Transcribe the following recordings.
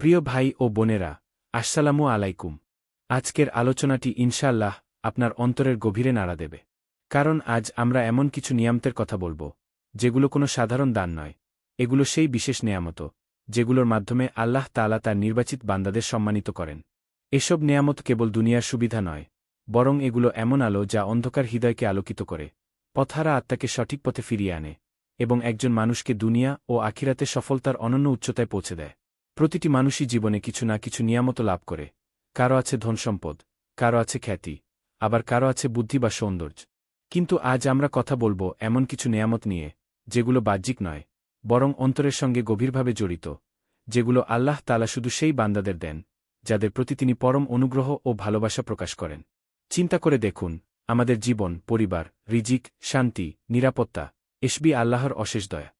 প্রিয় ভাই ও বোনেরা, আসসালামু আলাইকুম। আজকের আলোচনাটি ইনশাল্লাহ আপনার অন্তরের গভীরে নাড়া দেবে। কারণ আজ আমরা এমন কিছু নিয়ামতের কথা বলব, যেগুলো কোনো সাধারণ দান নয়। এগুলো সেই বিশেষ নেয়ামত যেগুলোর মাধ্যমে আল্লাহ তালা তার নির্বাচিত বান্দাদের সম্মানিত করেন। এসব নেয়ামত কেবল দুনিয়ার সুবিধা নয়, বরং এগুলো এমন আলো যা অন্ধকার হৃদয়কে আলোকিত করে পথারা আত্মাকে সঠিক পথে ফিরিয়ে আনে, এবং একজন মানুষকে দুনিয়া ও আখিরাতে সফলতার অনন্য উচ্চতায় পৌঁছে দেয়। প্রতিটি মানুষই জীবনে কিছু না কিছু নিয়ামত লাভ করে। কারও আছে ধনসম্পদ কারও আছে খ্যাতি, আবার কারও আছে বুদ্ধি বা সৌন্দর্য। কিন্তু আজ আমরা কথা বলব এমন কিছু নেয়ামত নিয়ে, যেগুলো বাহ্যিক নয়, বরং অন্তরের সঙ্গে গভীরভাবে জড়িত, যেগুলো আল্লাহ তালা শুধু সেই বান্দাদের দেন, যাদের প্রতি তিনি পরম অনুগ্রহ ও ভালোবাসা প্রকাশ করেন। চিন্তা করে দেখুন, আমাদের জীবন, পরিবার, রিজিক, শান্তি, নিরাপত্তা এসবি আল্লাহর অশেষ দয়া।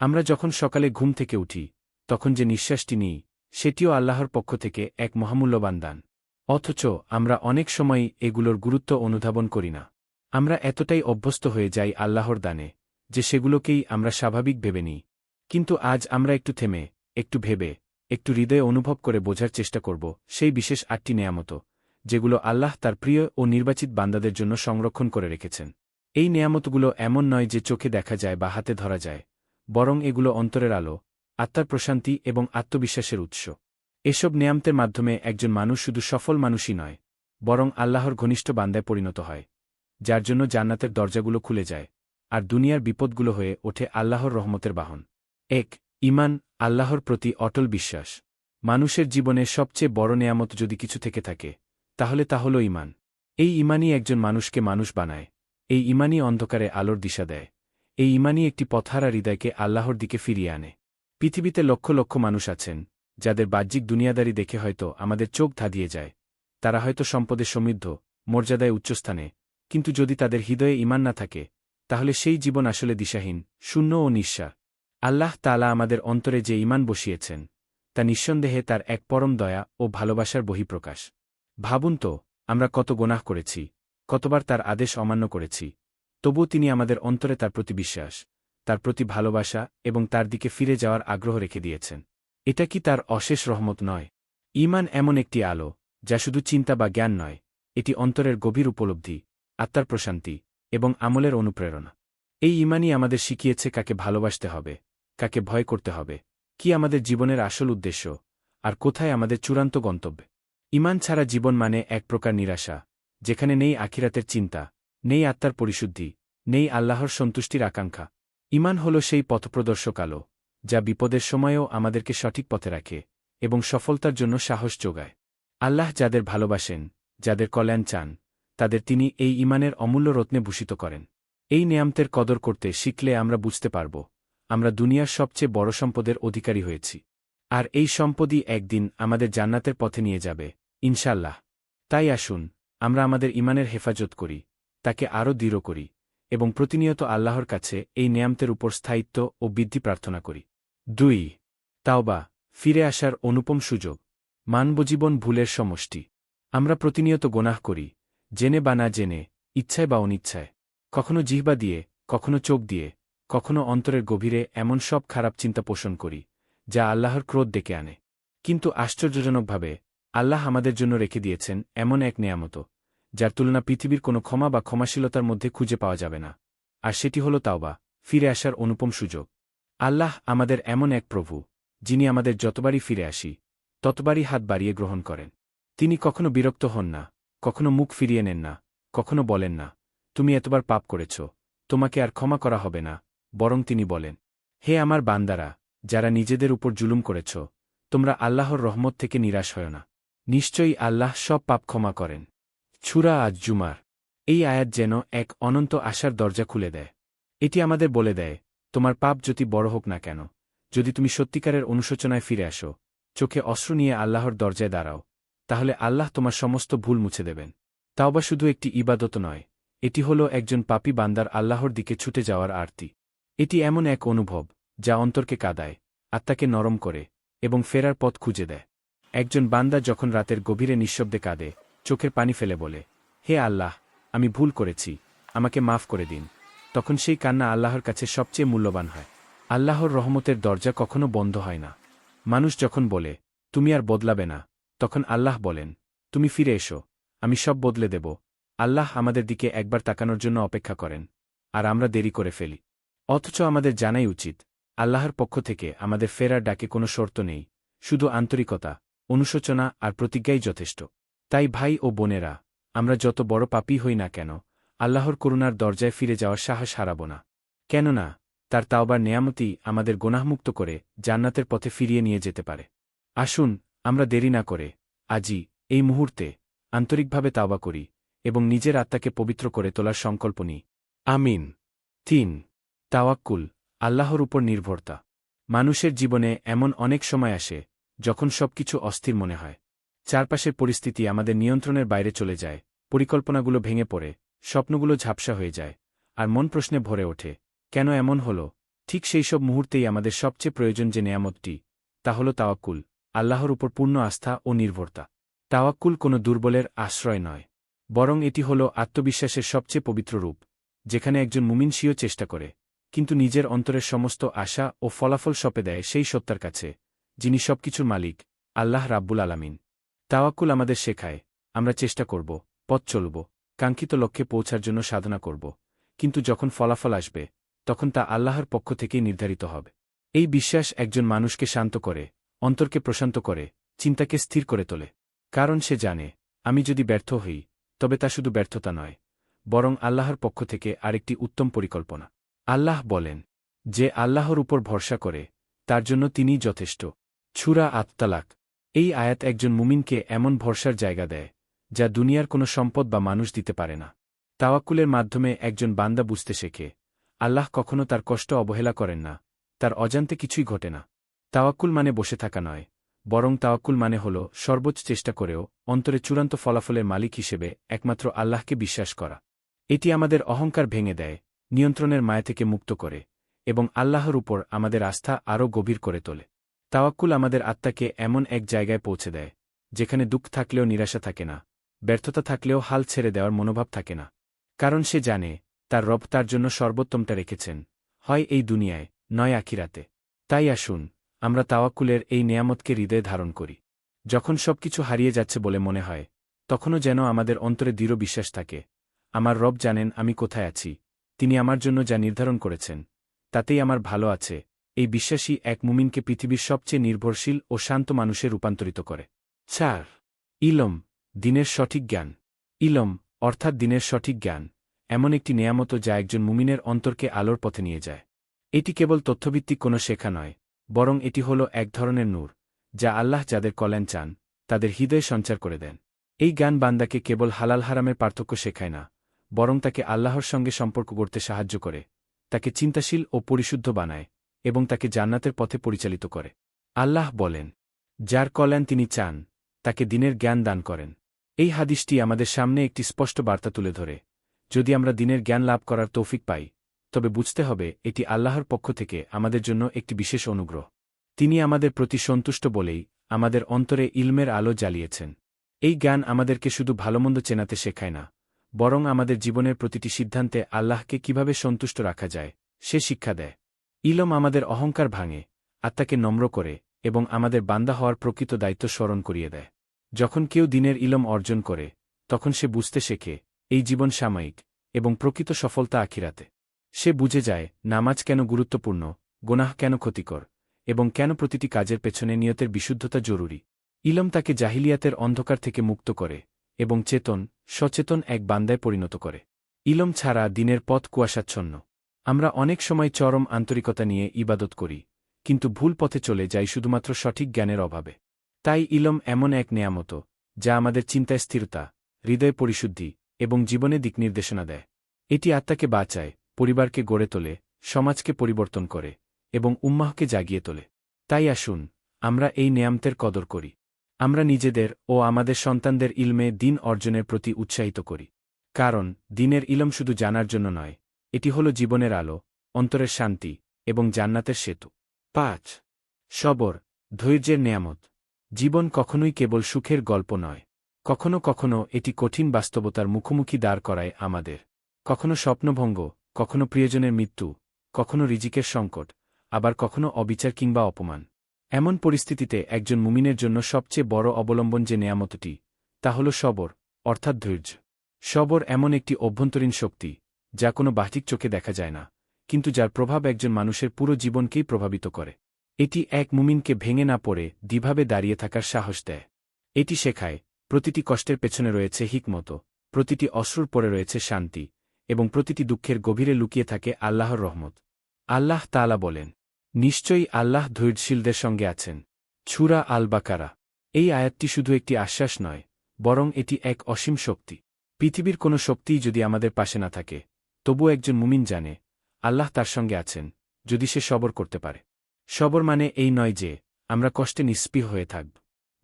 আমরা যখন সকালে ঘুম থেকে উঠি তখন যে নিঃশ্বাসটি নিই, সেটিও আল্লাহর পক্ষ থেকে এক মহামূল্যবান দান। অথচ আমরা অনেক সময় এগুলোর গুরুত্ব অনুধাবন করি না। আমরা এতটাই অভ্যস্ত হয়ে যাই আল্লাহর দানে, যে সেগুলোকেই আমরা স্বাভাবিক ভেবে নিই। কিন্তু আজ আমরা একটু থেমে, একটু ভেবে, একটু হৃদয়ে অনুভব করে বোঝার চেষ্টা করব সেই বিশেষ আটটি নেয়ামত, যেগুলো আল্লাহ তার প্রিয় ও নির্বাচিত বান্দাদের জন্য সংরক্ষণ করে রেখেছেন। এই নেয়ামতগুলো এমন নয় যে চোখে দেখা যায় বা হাতে ধরা যায়, বরং এগুলো অন্তরের আলো আত্মার প্রশান্তি এবং আত্মবিশ্বাসের উৎস। এসব নেয়ামতের মাধ্যমে একজন মানুষ শুধু সফল মানুষই নয়, বরং আল্লাহর ঘনিষ্ঠ বান্দায় পরিণত হয়, যার জন্য জান্নাতের দরজাগুলো খুলে যায় আর দুনিয়ার বিপদগুলো হয়ে ওঠে আল্লাহর রহমতের বাহন। এক, ইমান, আল্লাহর প্রতি অটল বিশ্বাস। মানুষের জীবনে সবচেয়ে বড় নেয়ামত যদি কিছু থেকে থাকে, তাহলে তা হল ইমান। এই ইমানই একজন মানুষকে মানুষ বানায়, এই ইমানই অন্ধকারে আলোর দিশা দেয়, এই ইমানই একটি পথহারা হৃদয়কে আল্লাহর দিকে ফিরিয়ে আনে। পৃথিবীতে লক্ষ লক্ষ মানুষ আছেন, যাদের বাহ্যিক দুনিয়াদারি দেখে হয়তো আমাদের চোখ ধাঁধিয়ে যায়। তারা হয়তো সম্পদে সমৃদ্ধ, মর্যাদায় উচ্চস্থানে, কিন্তু যদি তাদের হৃদয়ে ইমান না থাকে, তাহলে সেই জীবন আসলে দিশাহীন, শূন্য ও নিঃসার আল্লাহ তালা আমাদের অন্তরে যে ইমান বসিয়েছেন, তা নিঃসন্দেহে তার এক পরম দয়া ও ভালোবাসার বহিঃপ্রকাশ। ভাবুন তো, আমরা কত গোনাহ করেছি, কতবার তার আদেশ অমান্য করেছি, তবুও তিনি আমাদের অন্তরে তার প্রতি বিশ্বাস। তার প্রতি ভালোবাসা এবং তার দিকে ফিরে যাওয়ার আগ্রহ রেখে দিয়েছেন। এটা কি তার অশেষ রহমত নয়? ইমান এমন একটি আলো, যা শুধু চিন্তা বা জ্ঞান নয়, এটি অন্তরের গভীর উপলব্ধি, আত্মার প্রশান্তি এবং আমলের অনুপ্রেরণা। এই ইমানই আমাদের শিখিয়েছে কাকে ভালোবাসতে হবে, কাকে ভয় করতে হবে, কি আমাদের জীবনের আসল উদ্দেশ্য, আর কোথায় আমাদের চূড়ান্ত গন্তব্য। ইমান ছাড়া জীবন মানে এক প্রকার নিরাশা, যেখানে নেই আখিরাতের চিন্তা, নেই আত্মার পরিশুদ্ধি, নেই আল্লাহর সন্তুষ্টির আকাঙ্ক্ষা। ইমান হল সেই পথপ্রদর্শক আলো, যা বিপদের সময়েও আমাদেরকে সঠিক পথে রাখে এবং সফলতার জন্য সাহস যোগায়। আল্লাহ যাদের ভালোবাসেন, যাদের কল্যাণ চান, তাদের তিনি এই ইমানের অমূল্য রত্নে ভূষিত করেন। এই নিয়ামতের কদর করতে শিখলে আমরা বুঝতে পারব, আমরা দুনিয়ার সবচেয়ে বড় সম্পদের অধিকারী হয়েছি। আর এই সম্পদই একদিন আমাদের জান্নাতের পথে নিয়ে যাবে ইনশাল্লাহ তাই আসুন, আমরা আমাদের ইমানের হেফাজত করি, তাকে আরও দৃঢ় করি। এবং প্রতিনিয়ত আল্লাহর কাছে এই নিয়ামতের উপর স্থায়িত্ব ও বৃদ্ধি প্রার্থনা করি। দুই, তাওবা, ফিরে আসার অনুপম সুযোগ, মানবজীবন ভুলের সমষ্টি। আমরা প্রতিনিয়ত গোনাহ করি, জেনে বা না জেনে, ইচ্ছায় বা অনিচ্ছায়। কখনো জিহ্বা দিয়ে, কখনো চোখ দিয়ে, কখনো অন্তরের গভীরে এমন সব খারাপ চিন্তা পোষণ করি, যা আল্লাহর ক্রোধ ডেকে আনে। কিন্তু আশ্চর্যজনকভাবে, আল্লাহ আমাদের জন্য রেখে দিয়েছেন এমন এক নেয়ামত যার তুলনা পৃথিবীর কোনো ক্ষমা বা ক্ষমাশীলতার মধ্যে খুঁজে পাওয়া যাবে না। আর সেটি হল তাওবা, ফিরে আসার অনুপম সুযোগ। আল্লাহ আমাদের এমন এক প্রভু, যিনি আমাদের যতবারই ফিরে আসি, ততবারই হাত বাড়িয়ে গ্রহণ করেন। তিনি কখনো বিরক্ত হন না, কখনো মুখ ফিরিয়ে নেন না, কখনো বলেন না, তুমি এতবার পাপ করেছ, তোমাকে আর ক্ষমা করা হবে না। বরং তিনি বলেন, হে আমার বান্দারা, যারা নিজেদের উপর জুলুম করেছ, তোমরা আল্লাহর রহমত থেকে নিরাশ হয় না। নিশ্চয়ই আল্লাহ সব পাপ ক্ষমা করেন। ছুরা আজ জুমার। এই আয়াত যেন এক অনন্ত আশার দরজা খুলে দেয়। এটি আমাদের বলে দেয়, তোমার পাপ যদি বড় হোক না কেন, যদি তুমি সত্যিকারের অনুশোচনায় ফিরে আসো, চোখে অশ্রু নিয়ে আল্লাহর দরজায় দাঁড়াও, তাহলে আল্লাহ তোমার সমস্ত ভুল মুছে দেবেন। তাও বা শুধু একটি ইবাদত নয়, এটি হল একজন পাপি বান্দার আল্লাহর দিকে ছুটে যাওয়ার আরতি। এটি এমন এক অনুভব, যা অন্তরকে কাদায়, আত্মাকে নরম করে, এবং ফেরার পথ খুঁজে দেয়। একজন বান্দা যখন রাতের গভীরে নিঃশব্দে কাঁদে চোখের পানি ফেলে বলে, হে আল্লাহ, আমি ভুল করেছি, আমাকে মাফ করে দিন। তখন সেই কান্না আল্লাহর কাছে সবচেয়ে মূল্যবান হয়। আল্লাহর রহমতের দরজা কখনো বন্ধ হয় না। মানুষ যখন বলে, তুমি আর বদলাবে না, তখন আল্লাহ বলেন, তুমি ফিরে এসো, আমি সব বদলে দেব। আল্লাহ আমাদের দিকে একবার তাকানোর জন্য অপেক্ষা করেন, আর আমরা দেরি করে ফেলি। অথচ আমাদের জানাই উচিত, আল্লাহর পক্ষ থেকে আমাদের ফেরার ডাকে কোনো শর্ত নেই, শুধু আন্তরিকতা, অনুশোচনা আর প্রতিজ্ঞাই যথেষ্ট। তাই ভাই ও বোনেরা, আমরা যত বড় পাপী হই না কেন, আল্লাহর করুণার দরজায় ফিরে যাওয়ার সাহস হারাব না। কেননা, তার তাওবার নেয়ামতি আমাদের গোনাহমুক্ত করে জান্নাতের পথে ফিরিয়ে নিয়ে যেতে পারে। আসুন, আমরা দেরি না করে আজই এই মুহূর্তে, আন্তরিকভাবে তাওবা করি এবং নিজের আত্মাকে পবিত্র করে তোলার সংকল্প নিই। আমিন। তিন, তাওয়াক্কুল, আল্লাহর উপর নির্ভরতা। মানুষের জীবনে এমন অনেক সময় আসে, যখন সবকিছু অস্থির মনে হয়। চারপাশের পরিস্থিতি আমাদের নিয়ন্ত্রণের বাইরে চলে যায়, পরিকল্পনাগুলো ভেঙে পড়ে, স্বপ্নগুলো ঝাপসা হয়ে যায়, আর মন প্রশ্নে ভরে ওঠে, কেন এমন হল? ঠিক সেই সব মুহূর্তেই আমাদের সবচেয়ে প্রয়োজন যে নেয়ামতটি, তা হল তাওয়াক্কুল, আল্লাহর উপর পূর্ণ আস্থা ও নির্ভরতা। তাওয়াক্কুল কোনো দুর্বলের আশ্রয় নয়, বরং এটি হল আত্মবিশ্বাসের সবচেয়ে পবিত্র রূপ, যেখানে একজন মুমিন চেষ্টা করে, কিন্তু নিজের অন্তরের সমস্ত আশা ও ফলাফল সপে দেয় সেই সত্তার কাছে, যিনি সবকিছুর মালিক, আল্লাহ রাব্বুল আলামিন। তাওয়াক্কুল আমাদের শেখায়, আমরা চেষ্টা করব, পথ চলব, কাঙ্ক্ষিত লক্ষ্যে পৌঁছার জন্য সাধনা করব, কিন্তু যখন ফলাফল আসবে, তখন তা আল্লাহর পক্ষ থেকেই নির্ধারিত হবে। এই বিশ্বাস একজন মানুষকে শান্ত করে, অন্তরকে প্রশান্ত করে, চিন্তাকে স্থির করে তোলে। কারণ সে জানে, আমি যদি ব্যর্থ হই, তবে তা শুধু ব্যর্থতা নয়, বরং আল্লাহর পক্ষ থেকে আরেকটি উত্তম পরিকল্পনা। আল্লাহ বলেন, যে আল্লাহর উপর ভরসা করে, তার জন্য তিনিই যথেষ্ট। ছুরা আত্মালাক এই আয়াত একজন মুমিনকে এমন ভরসার জায়গা দেয়, যা দুনিয়ার কোনো সম্পদ বা মানুষ দিতে পারে না। তাওয়াক্কুলের মাধ্যমে একজন বান্দা বুঝতে শেখে, আল্লাহ কখনো তার কষ্ট অবহেলা করেন না, তার অজান্তে কিছুই ঘটে না। তাওয়াক্কুল মানে বসে থাকা নয়, বরং তাওয়াক্কুল মানে হল সর্বোচ্চ চেষ্টা করেও অন্তরে চূড়ান্ত ফলাফলের মালিক হিসেবে একমাত্র আল্লাহকে বিশ্বাস করা। এটি আমাদের অহংকার ভেঙে দেয়, নিয়ন্ত্রণের মায়া থেকে মুক্ত করে, এবং আল্লাহর উপর আমাদের আস্থা আরও গভীর করে তোলে। তাওয়াক্কুল আমাদের আত্মাকে এমন এক জায়গায় পৌঁছে দেয়, যেখানে দুঃখ থাকলেও নিরাশা থাকে না, ব্যর্থতা থাকলেও হাল ছেড়ে দেওয়ার মনোভাব থাকে না। কারণ সে জানে, তার রব তার জন্য সর্বোত্তমটা রেখেছেন, হয় এই দুনিয়ায়, নয় আখিরাতে। তাই আসুন, আমরা তাওয়াক্কুলের এই নিয়ামতকে হৃদয়ে ধারণ করি। যখন সবকিছু হারিয়ে যাচ্ছে বলে মনে হয়, তখনও যেন আমাদের অন্তরে দৃঢ় বিশ্বাস থাকে, আমার রব জানেন আমি কোথায় আছি, তিনি আমার জন্য যা নির্ধারণ করেছেন, তাতেই আমার ভালো আছে এই বিশ্বাসী এক মুমিনকে পৃথিবীর সবচেয়ে নির্ভরশীল ও শান্ত মানুষে রূপান্তরিত করে। চার, ইলম, দিনের সঠিক জ্ঞান। ইলম, অর্থাৎ দিনের সঠিক জ্ঞান, এমন একটি নেয়ামত যা একজন মুমিনের অন্তরকে আলোর পথে নিয়ে যায়। এটি কেবল তথ্যভিত্তিক কোনো শেখা নয়, বরং এটি হল এক ধরনের নূর, যা আল্লাহ যাদের কল্যাণ চান, তাদের হৃদয় সঞ্চার করে দেন। এই জ্ঞান বান্দাকে কেবল হালাল হারামের পার্থক্য শেখায় না, বরং তাকে আল্লাহর সঙ্গে সম্পর্ক করতে সাহায্য করে, তাকে চিন্তাশীল ও পরিশুদ্ধ বানায়। এবং তাকে জান্নাতের পথে পরিচালিত করে। আল্লাহ বলেন, যার কল্যাণ তিনি চান, তাকে দিনের জ্ঞান দান করেন। এই হাদিসটি আমাদের সামনে একটি স্পষ্ট বার্তা তুলে ধরে। যদি আমরা দিনের জ্ঞান লাভ করার তৌফিক পাই, তবে বুঝতে হবে এটি আল্লাহর পক্ষ থেকে আমাদের জন্য একটি বিশেষ অনুগ্রহ। তিনি আমাদের প্রতি সন্তুষ্ট বলেই আমাদের অন্তরে ইলমের আলো জ্বালিয়েছেন। এই জ্ঞান আমাদেরকে শুধু ভালোমন্দ চেনাতে শেখায় না, বরং আমাদের জীবনের প্রতিটি সিদ্ধান্তে আল্লাহকে কীভাবে সন্তুষ্ট রাখা যায়, সে শিক্ষা দেয়। ইলম আমাদের অহংকার ভাঙে, আত্মাকে নম্র করে এবং আমাদের বান্দা হওয়ার প্রকৃত দায়িত্ব স্মরণ করিয়ে দেয়। যখন কেউ দিনের ইলম অর্জন করে, তখন সে বুঝতে শেখে, এই জীবন সাময়িক এবং প্রকৃত সফলতা আখিরাতে। সে বুঝে যায়, নামাজ কেন গুরুত্বপূর্ণ, গোনাহ কেন ক্ষতিকর এবং কেন প্রতিটি কাজের পেছনে নিয়তের বিশুদ্ধতা জরুরি। ইলম তাকে জাহিলিয়াতের অন্ধকার থেকে মুক্ত করে এবং চেতন, সচেতন এক বান্দায় পরিণত করে। ইলম ছাড়া দিনের পথ কুয়াশাচ্ছন্ন। আমরা অনেক সময় চরম আন্তরিকতা নিয়ে ইবাদত করি, কিন্তু ভুল পথে চলে যাই শুধুমাত্র সঠিক জ্ঞানের অভাবে। তাই ইলম এমন এক নেয়ামত, যা আমাদের চিন্তায় স্থিরতা, হৃদয় পরিশুদ্ধি এবং জীবনে দিক নির্দেশনা দেয়। এটি আত্মাকে বাঁচায়, পরিবারকে গড়ে তোলে, সমাজকে পরিবর্তন করে এবং উম্মাহকে জাগিয়ে তোলে। তাই আসুন, আমরা এই নেয়ামতের কদর করি। আমরা নিজেদের ও আমাদের সন্তানদের ইলমে দিন অর্জনের প্রতি উৎসাহিত করি। কারণ, দিনের ইলম শুধু জানার জন্য নয় এটি হল জীবনের আলো, অন্তরের শান্তি এবং জান্নাতের সেতু। পাঁচ, সবর, ধৈর্যের নেয়ামত। জীবন কখনোই কেবল সুখের গল্প নয়। কখনো কখনো এটি কঠিন বাস্তবতার মুখোমুখি দাঁড় করায় আমাদের। কখনো স্বপ্নভঙ্গ, কখনো প্রিয়জনের মৃত্যু, কখনো রিজিকের সংকট, আবার কখনো অবিচার কিংবা অপমান। এমন পরিস্থিতিতে একজন মুমিনের জন্য সবচেয়ে বড় অবলম্বন যে নেয়ামতটি, তা হল সবর, অর্থাৎ ধৈর্য। সবর এমন একটি অভ্যন্তরীণ শক্তি যা কোনো বাহ্যিক চোখে দেখা যায় না, কিন্তু যার প্রভাব একজন মানুষের পুরো জীবনকেই প্রভাবিত করে। এটি এক মুমিনকে ভেঙে না পড়ে, দ্বিভাবে দাঁড়িয়ে থাকার সাহস দেয়। এটি শেখায়, প্রতিটি কষ্টের পেছনে রয়েছে হিকমত, প্রতিটি অশ্রুর পরে রয়েছে শান্তি, এবং প্রতিটি দুঃখের গভীরে লুকিয়ে থাকে আল্লাহর রহমত। আল্লাহ তালা বলেন, নিশ্চয়ই আল্লাহ ধৈর্যশীলদের সঙ্গে আছেন। ছুরা আল বাকারা এই আয়াতটি শুধু একটি আশ্বাস নয়, বরং এটি এক অসীম শক্তি। পৃথিবীর কোনো শক্তিই যদি আমাদের পাশে না থাকে তবু একজন মুমিন জানে, আল্লাহ তার সঙ্গে আছেন, যদি সে সবর করতে পারে। সবর মানে এই নয় যে, আমরা কষ্টে নিস্পৃহ হয়ে থাকব।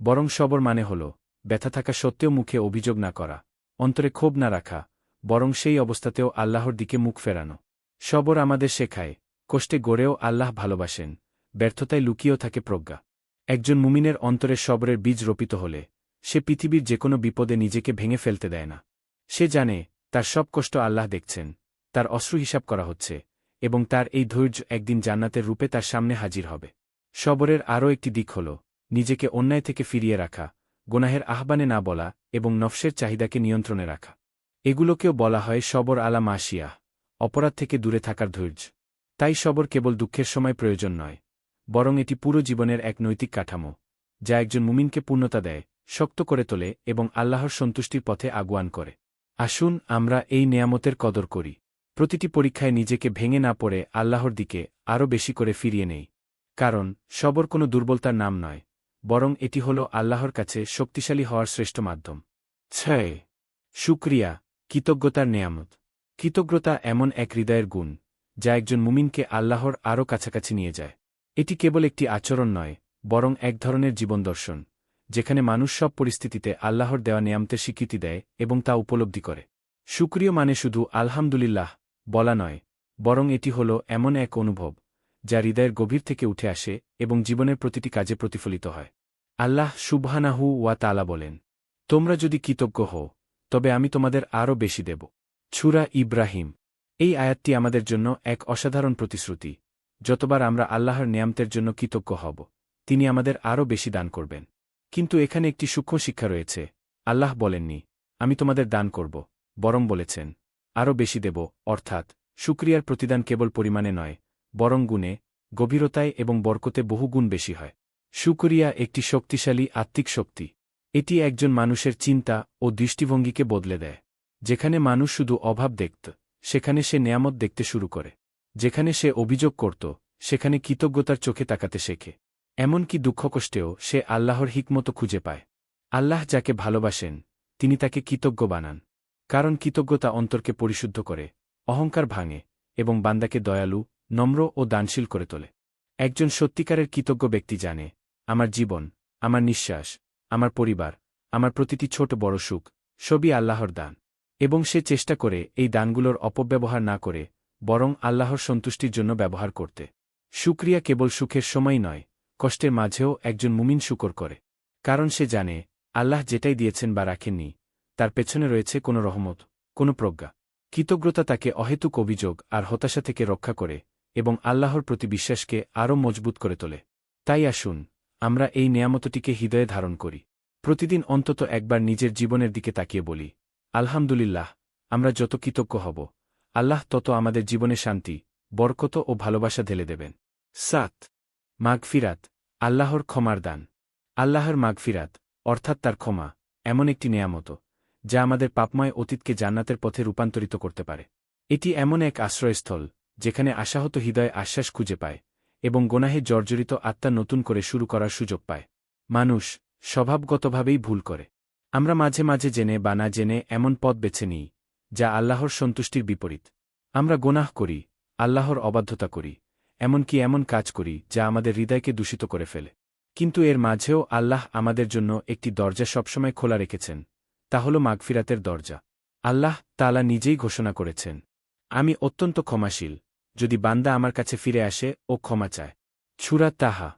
বরং সবর মানে হল, ব্যথা থাকা সত্ত্বেও মুখে অভিযোগ না করা, অন্তরে ক্ষোভ না রাখা, বরং সেই অবস্থাতেও আল্লাহর দিকে মুখ ফেরানো। সবর আমাদের শেখায়, কষ্টে গড়েও আল্লাহ ভালোবাসেন, ব্যর্থতায় লুকিয়েও থাকে প্রজ্ঞা। একজন মুমিনের অন্তরে সবরের বীজ রোপিত হলে, সে পৃথিবীর যে কোনো বিপদে নিজেকে ভেঙে ফেলতে দেয় না। সে জানে, তার সব কষ্ট আল্লাহ দেখছেন তার অশ্রু হিসাব করা হচ্ছে, এবং তার এই ধৈর্য একদিন জান্নাতের রূপে তার সামনে হাজির হবে। সবরের আরও একটি দিক হল, নিজেকে অন্যায় থেকে ফিরিয়ে রাখা, গোনাহের আহ্বানে না বলা এবং নফসের চাহিদাকে নিয়ন্ত্রণে রাখা। এগুলোকেও বলা হয় সবর আলা মাসিয়া অপরাধ থেকে দূরে থাকার ধৈর্য। তাই সবর কেবল দুঃখের সময় প্রয়োজন নয়, বরং এটি পুরো জীবনের এক নৈতিক কাঠামো, যা একজন মুমিনকে পূর্ণতা দেয়, শক্ত করে তোলে এবং আল্লাহর সন্তুষ্টির পথে আগুয়ান করে। আসুন আমরা এই নেয়ামতের কদর করি। প্রতিটি পরীক্ষায় নিজেকে ভেঙে না পড়ে আল্লাহর দিকে আরও বেশি করে ফিরিয়ে নেই। কারণ, সবর কোনো দুর্বলতার নাম নয়, বরং এটি হল আল্লাহর কাছে শক্তিশালী হওয়ার শ্রেষ্ঠ মাধ্যম। ছয়। শুক্রিয়া, কৃতজ্ঞতার নেয়ামত। কৃতজ্ঞতা এমন এক হৃদয়ের গুণ, যা একজন মুমিনকে আল্লাহর আরও কাছাকাছি নিয়ে যায়। এটি কেবল একটি আচরণ নয়, বরং এক ধরনের জীবন দর্শন, যেখানে মানুষ সব পরিস্থিতিতে আল্লাহর দেওয়া নিয়ামতের স্বীকৃতি দেয় এবং তা উপলব্ধি করে। সুক্রিয় মানে শুধু আলহামদুলিল্লাহ বলা নয়, বরং এটি হল এমন এক অনুভব, যা হৃদয়ের গভীর থেকে উঠে আসে এবং জীবনের প্রতিটি কাজে প্রতিফলিত হয়। আল্লাহ সুবহানাহু ওয়া তালা বলেন, তোমরা যদি কৃতজ্ঞ হও, তবে আমি তোমাদের আরও বেশি দেব। ছুরা ইব্রাহিম, এই আয়াতটি আমাদের জন্য এক অসাধারণ প্রতিশ্রুতি। যতবার আমরা আল্লাহর নিয়ামতের জন্য কৃতজ্ঞ হব, তিনি আমাদের আরও বেশি দান করবেন। কিন্তু এখানে একটি সূক্ষ্ম শিক্ষা রয়েছে। আল্লাহ বলেননি, আমি তোমাদের দান করব, বরং বলেছেন আরও বেশি দেব, অর্থাৎ সুক্রিয়ার প্রতিদান কেবল পরিমাণে নয়, বরং গুণে, গভীরতায় এবং বরকতে বহু গুণ বেশি হয়। সুক্রিয়া একটি শক্তিশালী আত্মিক শক্তি। এটি একজন মানুষের চিন্তা ও দৃষ্টিভঙ্গিকে বদলে দেয়। যেখানে মানুষ শুধু অভাব দেখত, সেখানে সে নেয়ামত দেখতে শুরু করে। যেখানে সে অভিযোগ করত, সেখানে কৃতজ্ঞতার চোখে তাকাতে শেখে। এমনকি দুঃখকষ্টেও সে আল্লাহর হিকমতো খুঁজে পায়। আল্লাহ যাকে ভালোবাসেন, তিনি তাকে কৃতজ্ঞ বানান। কারণ কৃতজ্ঞতা অন্তরকে পরিশুদ্ধ করে, অহংকার ভাঙে এবং বান্দাকে দয়ালু, নম্র ও দানশীল করে তোলে। একজন সত্যিকারের কৃতজ্ঞ ব্যক্তি জানে, আমার জীবন, আমার নিঃশ্বাস, আমার পরিবার, আমার প্রতিটি ছোট বড় সুখ, সবই আল্লাহর দান। এবং সে চেষ্টা করে এই দানগুলোর অপব্যবহার না করে, বরং আল্লাহর সন্তুষ্টির জন্য ব্যবহার করতে। সুক্রিয়া কেবল সুখের সময় নয়, কষ্টের মাঝেও একজন মুমিন শুকর করে। কারণ সে জানে, আল্লাহ যেটাই দিয়েছেন বা রাখেননি তার পেছনে রয়েছে কোনো রহমত, কোনো প্রজ্ঞা। কৃতজ্ঞতা তাকে অহেতুক অভিযোগ আর হতাশা থেকে রক্ষা করে এবং আল্লাহর প্রতি বিশ্বাসকে আরও মজবুত করে তোলে। তাই আসুন, আমরা এই নিয়ামতটিকে হৃদয়ে ধারণ করি। প্রতিদিন অন্তত একবার নিজের জীবনের দিকে তাকিয়ে বলি, আলহামদুলিল্লাহ, আমরা যত কৃতজ্ঞ হব, আল্লাহ তত আমাদের জীবনে শান্তি, বরকত ও ভালোবাসা ঢেলে দেবেন। সাত, মাগফিরাত, আল্লাহর ক্ষমার দান। আল্লাহর মাগফিরাত, অর্থাৎ তার ক্ষমা, এমন একটি নেয়ামত যা আমাদের পাপময় অতীতকে জান্নাতের পথে রূপান্তরিত করতে পারে। এটি এমন এক আশ্রয়স্থল, যেখানে আশাহত হৃদয় আশ্বাস খুঁজে পায় এবং গোনাহে জর্জরিত আত্মা নতুন করে শুরু করার সুযোগ পায়। মানুষ স্বভাবগতভাবেই ভুল করে। আমরা মাঝে মাঝে জেনে বা না জেনে এমন পথ বেছে নিই, যা আল্লাহর সন্তুষ্টির বিপরীত। আমরা গোনাহ করি, আল্লাহর অবাধ্যতা করি, এমনকি এমন কাজ করি যা আমাদের হৃদয়কে দূষিত করে ফেলে। কিন্তু এর মাঝেও আল্লাহ আমাদের জন্য একটি দরজা সবসময় খোলা রেখেছেন। তা হল মাগফিরাতের দরজা। আল্লাহ তালা নিজেই ঘোষণা করেছেন, আমি অত্যন্ত ক্ষমাশীল, যদি বান্দা আমার কাছে ফিরে আসে, ও ক্ষমা চায়। ছুরা তাহা।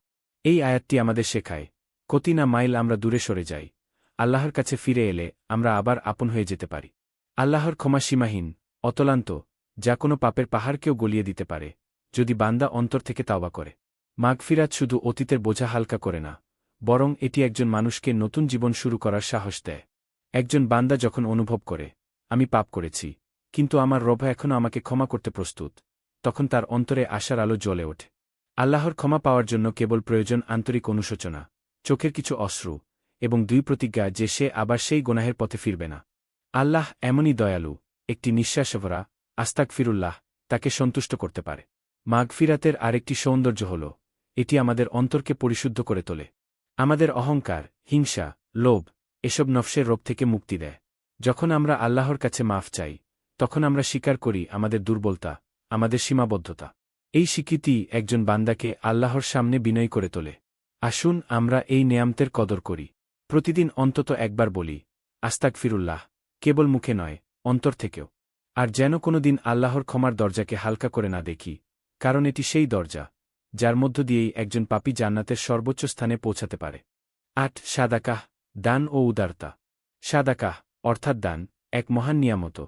এই আয়াতটি আমাদের শেখায়, কতি না মাইল আমরা দূরে সরে যাই, আল্লাহর কাছে ফিরে এলে আমরা আবার আপন হয়ে যেতে পারি। আল্লাহর ক্ষমা সীমাহীন, অতলান্ত, যা কোনো পাপের পাহাড়কেও গলিয়ে দিতে পারে, যদি বান্দা অন্তর থেকে তাওবা করে। মাগফিরাত শুধু অতীতের বোঝা হালকা করে না, বরং এটি একজন মানুষকে নতুন জীবন শুরু করার সাহস দেয়। একজন বান্দা যখন অনুভব করে, আমি পাপ করেছি, কিন্তু আমার রব এখনও আমাকে ক্ষমা করতে প্রস্তুত, তখন তার অন্তরে আশার আলো জ্বলে ওঠে। আল্লাহর ক্ষমা পাওয়ার জন্য কেবল প্রয়োজন আন্তরিক অনুশোচনা, চোখের কিছু অশ্রু এবং দুই প্রতিজ্ঞা যে সে আবার সেই গোনাহের পথে ফিরবে না। আল্লাহ এমনই দয়ালু, একটি নিঃশ্বাসভরা আস্তাক ফিরুল্লাহ তাকে সন্তুষ্ট করতে পারে। মাগফিরাতের আরেকটি সৌন্দর্য হল, এটি আমাদের অন্তরকে পরিশুদ্ধ করে তোলে। আমাদের অহংকার, হিংসা, লোভ এসব নফসের রোগ থেকে মুক্তি দেয়। যখন আমরা আল্লাহর কাছে মাফ চাই, তখন আমরা স্বীকার করি আমাদের দুর্বলতা, আমাদের সীমাবদ্ধতা। এই স্বীকৃতি একজন বান্দাকে আল্লাহর সামনে বিনয় করে তোলে। আসুন আমরা এই নেয়ামতের কদর করি। প্রতিদিন অন্তত একবার বলি আস্তাক ফিরুল্লাহ কেবল মুখে নয়, অন্তর থেকেও। আর যেন কোনো দিন আল্লাহর ক্ষমার দরজাকে হালকা করে না দেখি, কারণ এটি সেই দরজা, যার মধ্য দিয়েই একজন পাপি জান্নাতের সর্বোচ্চ স্থানে পৌঁছাতে পারে। আট, সাদাকাহ দান ও উদারতা। সাদাকাহ, অর্থাৎ দান, এক মহান নিয়ামত,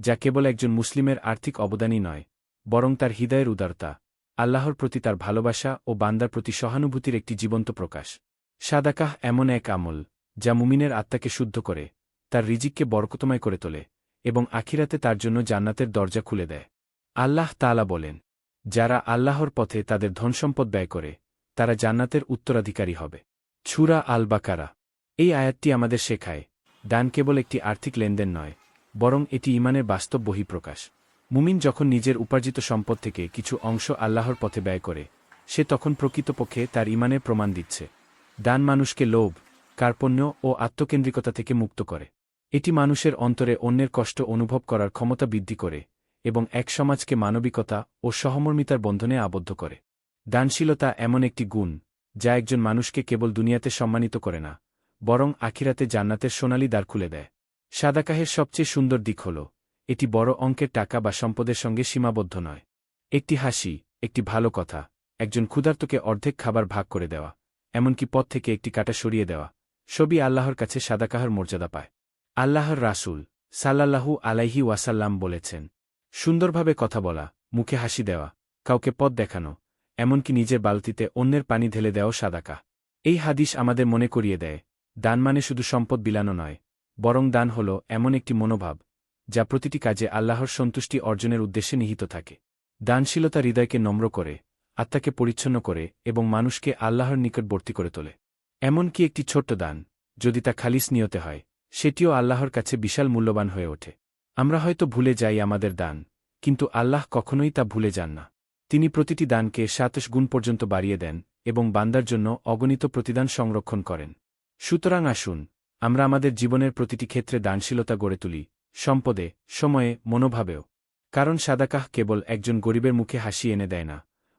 যা কেবল একজন মুসলিমের আর্থিক অবদানই নয়, বরং তার হৃদয়ের উদারতা, আল্লাহর প্রতি তার ভালোবাসা ও বান্দার প্রতি সহানুভূতির একটি জীবন্ত প্রকাশ। সাদাকাহ এমন এক আমল, যা মুমিনের আত্মাকে শুদ্ধ করে, তার রিজিককে বরকতময় করে তোলে, এবং আখিরাতে তার জন্য জান্নাতের দরজা খুলে দেয়। আল্লাহ তালা বলেন, যারা আল্লাহর পথে তাদের ধনসম্পদ ব্যয় করে, তারা জান্নাতের উত্তরাধিকারী হবে। ছুরা আল বাকারা এই আয়াতটি আমাদের শেখায়, দান কেবল একটি আর্থিক লেনদেন নয়, বরং এটি ইমানের বাস্তব বহিঃপ্রকাশ। মুমিন যখন নিজের উপার্জিত সম্পদ থেকে কিছু অংশ আল্লাহর পথে ব্যয় করে, সে তখন প্রকৃতপক্ষে তার ইমানের প্রমাণ দিচ্ছে। দান মানুষকে লোভ, কার্পণ্য ও আত্মকেন্দ্রিকতা থেকে মুক্ত করে। এটি মানুষের অন্তরে অন্যের কষ্ট অনুভব করার ক্ষমতা বৃদ্ধি করে এবং এক সমাজকে মানবিকতা ও সহমর্মিতার বন্ধনে আবদ্ধ করে। দানশীলতা এমন একটি গুণ, যা একজন মানুষকে কেবল দুনিয়াতে সম্মানিত করে না বরং আখিরাতে জান্নাতের সোনালি দ্বার খুলে দেয়। সাদাকাহের সবচেয়ে সুন্দর দিক হল, এটি বড় অঙ্কের টাকা বা সম্পদের সঙ্গে সীমাবদ্ধ নয়। একটি হাসি, একটি ভালো কথা, একজন ক্ষুধার্তকে অর্ধেক খাবার ভাগ করে দেওয়া, এমনকি পথ থেকে একটি কাটা সরিয়ে দেওয়া, সবই আল্লাহর কাছে সাদাকাহার মর্যাদা পায়। আল্লাহর রাসূল সাল্লাল্লাহু আলাইহি ওয়াসাল্লাম বলেছেন, সুন্দরভাবে কথা বলা, মুখে হাসি দেওয়া, কাউকে পথ দেখানো, এমনকি নিজের বালতিতে অন্যের পানি ঢেলে দেওয়া সাদাকা। এই হাদিস আমাদের মনে করিয়ে দেয় দান মানে শুধু সম্পদ বিলানো নয়, বরং দান হল এমন একটি মনোভাব, যা প্রতিটি কাজে আল্লাহর সন্তুষ্টি অর্জনের উদ্দেশ্যে নিহিত থাকে। দানশীলতা হৃদয়কে নম্র করে, আত্মাকে পরিচ্ছন্ন করে এবং মানুষকে আল্লাহর নিকটবর্তী করে তোলে। এমনকি একটি ছোট্ট দান, যদি তা খালিস নিয়তে হয়, সেটিও আল্লাহর কাছে বিশাল মূল্যবান হয়ে ওঠে। আমরা হয়তো ভুলে যাই আমাদের দান, কিন্তু আল্লাহ কখনোই তা ভুলে যান না। তিনি প্রতিটি দানকে সাতশ গুণ পর্যন্ত বাড়িয়ে দেন এবং বান্দার জন্য অগণিত প্রতিদান সংরক্ষণ করেন। সুতরাং আসুন, আমরা আমাদের জীবনের প্রতিটি ক্ষেত্রে দানশীলতা গড়ে তুলি, সম্পদে, সময়ে, মনোভাবেও। কারণ সাদাকাহ কেবল একজন গরিবের মুখে হাসি এনে দেয় না,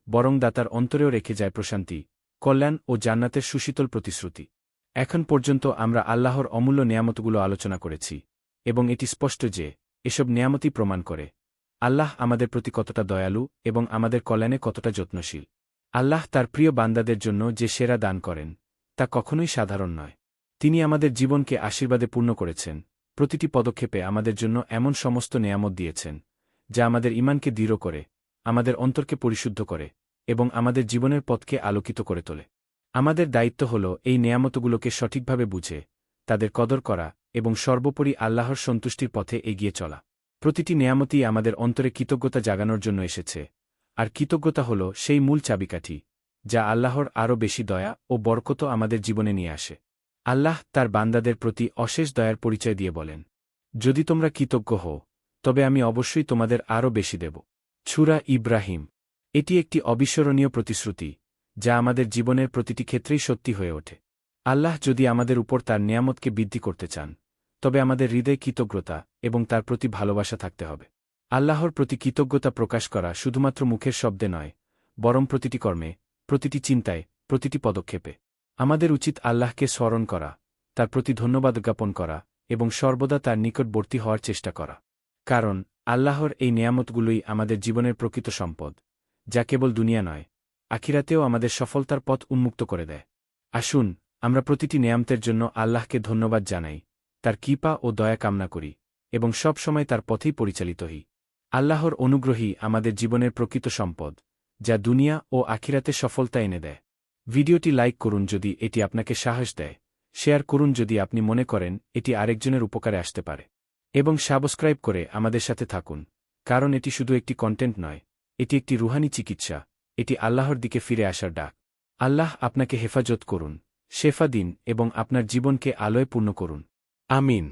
বরং দাতার অন্তরেও রেখে যায় প্রশান্তি, কল্যাণ ও জান্নাতের সুশীতল প্রতিশ্রুতি। এখন পর্যন্ত আমরা আল্লাহর অমূল্য নিয়ামতগুলো আলোচনা করেছি, এবং এটি স্পষ্ট যে, এসব নিয়ামতই প্রমাণ করে, আল্লাহ আমাদের প্রতি কতটা দয়ালু এবং আমাদের কল্যাণে কতটা যত্নশীল। আল্লাহ তার প্রিয় বান্দাদের জন্য যে সেরা দান করেন তা কখনোই সাধারণ নয়। তিনি আমাদের জীবনকে আশীর্বাদে পূর্ণ করেছেন। প্রতিটি পদক্ষেপে আমাদের জন্য এমন সমস্ত নেয়ামত দিয়েছেন, যা আমাদের ইমানকে দৃঢ় করে, আমাদের অন্তরকে পরিশুদ্ধ করে, এবং আমাদের জীবনের পথকে আলোকিত করে তোলে। আমাদের দায়িত্ব হল এই নেয়ামতগুলোকে সঠিকভাবে বুঝে, তাদের কদর করা, এবং সর্বোপরি আল্লাহর সন্তুষ্টির পথে এগিয়ে চলা। প্রতিটি নেয়ামতই আমাদের অন্তরে কৃতজ্ঞতা জাগানোর জন্য এসেছে, আর কৃতজ্ঞতা হল সেই মূল চাবিকাঠি যা আল্লাহর আরও বেশি দয়া ও বরকত আমাদের জীবনে নিয়ে আসে। আল্লাহ তার বান্দাদের প্রতি অশেষ দয়ার পরিচয় দিয়ে বলেন, যদি তোমরা কৃতজ্ঞ হও, তবে আমি অবশ্যই তোমাদের আরও বেশি দেব। ছুরা ইব্রাহিম। এটি একটি অবিস্মরণীয় প্রতিশ্রুতি, যা আমাদের জীবনের প্রতিটি ক্ষেত্রেই সত্যি হয়ে ওঠে। আল্লাহ যদি আমাদের উপর তার নিয়ামতকে বৃদ্ধি করতে চান, তবে আমাদের হৃদয়ে কৃতজ্ঞতা এবং তার প্রতি ভালোবাসা থাকতে হবে। আল্লাহর প্রতি কৃতজ্ঞতা প্রকাশ করা শুধুমাত্র মুখের শব্দে নয়, বরং প্রতিটি কর্মে প্রতিটি চিন্তায়, প্রতিটি পদক্ষেপে। আমাদের উচিত আল্লাহকে স্মরণ করা, তার প্রতি ধন্যবাদ জ্ঞাপন করা এবং সর্বদা তার নিকটবর্তী হওয়ার চেষ্টা করা। কারণ, আল্লাহর এই নিয়ামতগুলোই আমাদের জীবনের প্রকৃত সম্পদ, যা কেবল দুনিয়া নয়, আখিরাতেও আমাদের সফলতার পথ উন্মুক্ত করে দেয়। আসুন, আমরা প্রতিটি নিয়ামতের জন্য আল্লাহকে ধন্যবাদ জানাই, তার কৃপা ও দয়া কামনা করি এবং সব সময় তার পথেই পরিচালিত হই। আল্লাহর অনুগ্রহী আমাদের জীবনের প্রকৃত সম্পদ। যা দুনিয়া ও আখিরাতে সফলতা এনে দেয়। ভিডিওটি লাইক করুন যদি এটি আপনাকে সাহস দেয়। শেয়ার করুন যদি আপনি মনে করেন এটি আরেকজনের উপকারে আসতে পারে। এবং সাবস্ক্রাইব করে আমাদের সাথে থাকুন, কারণ এটি শুধু একটি কন্টেন্ট নয়, এটি একটি রুহানি চিকিৎসা, এটি আল্লাহর দিকে ফিরে আসার ডাক। আল্লাহ আপনাকে হেফাজত করুন, শেফা দিন এবং আপনার জীবনকে আলোয় পূর্ণ করুন। আমিন।